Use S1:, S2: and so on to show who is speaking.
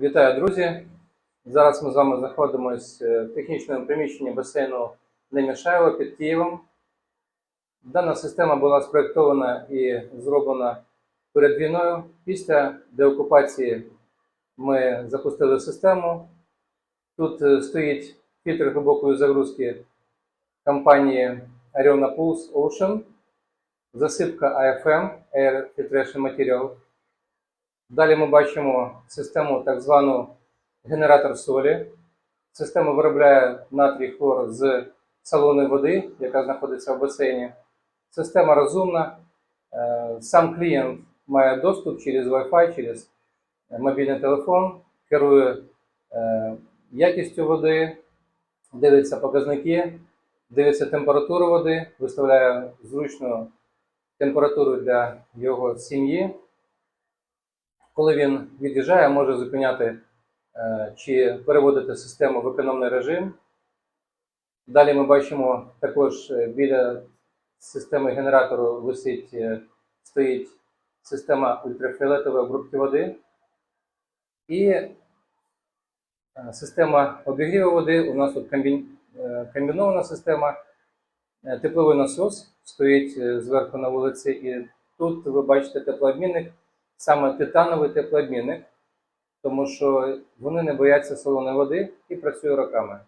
S1: Вітаю, друзі! Зараз ми з вами знаходимося в технічному приміщенні басейну Немішаєва під Києвом. Дана система була спроєктована і зроблена перед війною. Після деокупації ми запустили систему. Тут е, стоїть фільтр глибокої загрузки компанії Ariona Pulse Ocean, засипка AFM Air Filtration Material. Далі ми бачимо систему так звану генератор солі. Система виробляє натрій хлор з салонної води, яка знаходиться в басейні. Система розумна. Е, Сам клієнт має доступ через Wi-Fi, через мобільний телефон, керує е, якістю води, дивиться показники, дивиться температуру води, виставляє зручну температуру для його сім'ї. Коли він від'їжджає, може зупиняти е, чи переводити систему в економний режим. Далі ми бачимо також е, біля системи генератору висить, е, стоїть система ультрафіолетової обробки води. І система обігріву води. У нас тут комбінована система. Тепловий насос стоїть зверху на вулиці, і тут ви бачите теплообмінник, саме титановий теплообмінник, тому що вони не бояться солоної води і працює роками.